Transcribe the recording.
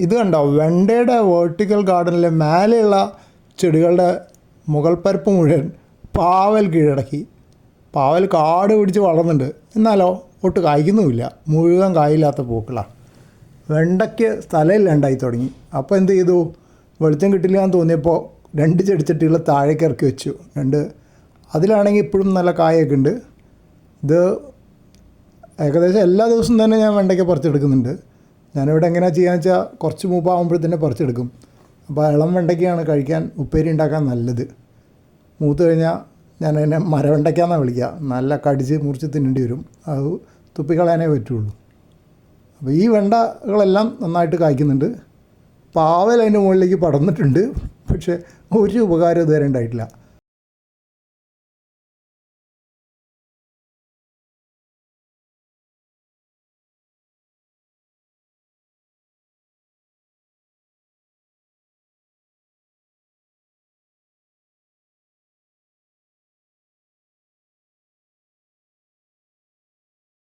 ഇത് കണ്ടോ? വെണ്ടയുടെ വേർട്ടിക്കൽ ഗാർഡനിലെ മേലെയുള്ള ചെടികളുടെ മുകൾപ്പരപ്പ് മുഴുവൻ പാവൽ കീഴടക്കി. പാവൽ കാട് പിടിച്ച് വളർന്നുണ്ട് എന്നാലോ ഒട്ട് കായ്ക്കുന്നുമില്ല. മുഴുവൻ കായില്ലാത്ത പൂക്കളാണ് വെണ്ടയ്ക്ക് സ്ഥലമില്ലാണ്ടായി തുടങ്ങി. അപ്പോൾ എന്ത് ചെയ്തു? വെളിച്ചം കിട്ടില്ല എന്ന് തോന്നിയപ്പോൾ രണ്ട് ചെടിച്ചട്ടികൾ താഴേക്ക് ഇറക്കി വെച്ചു. രണ്ട്. അതിലാണെങ്കിൽ ഇപ്പോഴും നല്ല കായൊക്കെ ഉണ്ട്. ഇത് ഏകദേശം എല്ലാ ദിവസവും തന്നെ ഞാൻ വെണ്ടയ്ക്ക പറിച്ചെടുക്കുന്നുണ്ട്. ഞാനിവിടെ എങ്ങനെയാണ് ചെയ്യാന്ന് വെച്ചാൽ കുറച്ച് മൂപ്പ് തന്നെ പറിച്ചെടുക്കും. അപ്പോൾ ഇളം വെണ്ടയ്ക്കയാണ് കഴിക്കാൻ ഉപ്പേരി ഉണ്ടാക്കാൻ നല്ലത്. മൂത്ത് കഴിഞ്ഞാൽ ഞാൻ അതിനെ മരവെണ്ടയ്ക്കാന്നാണ് വിളിക്കുക നല്ല കടിച്ച് മുറിച്ച് തിന്നേണ്ടി വരും. അത് തുപ്പിക്കളയാനേ പറ്റുള്ളൂ. അപ്പോൾ ഈ വെണ്ടകളെല്ലാം നന്നായിട്ട് കായ്ക്കുന്നുണ്ട്. പാവൽ അതിന്റെ മുകളിലേക്ക് പടർന്നിട്ടുണ്ട്. പക്ഷേ ഒരു ഉപകാരം ഇതുവരെ ഉണ്ടായിട്ടില്ല.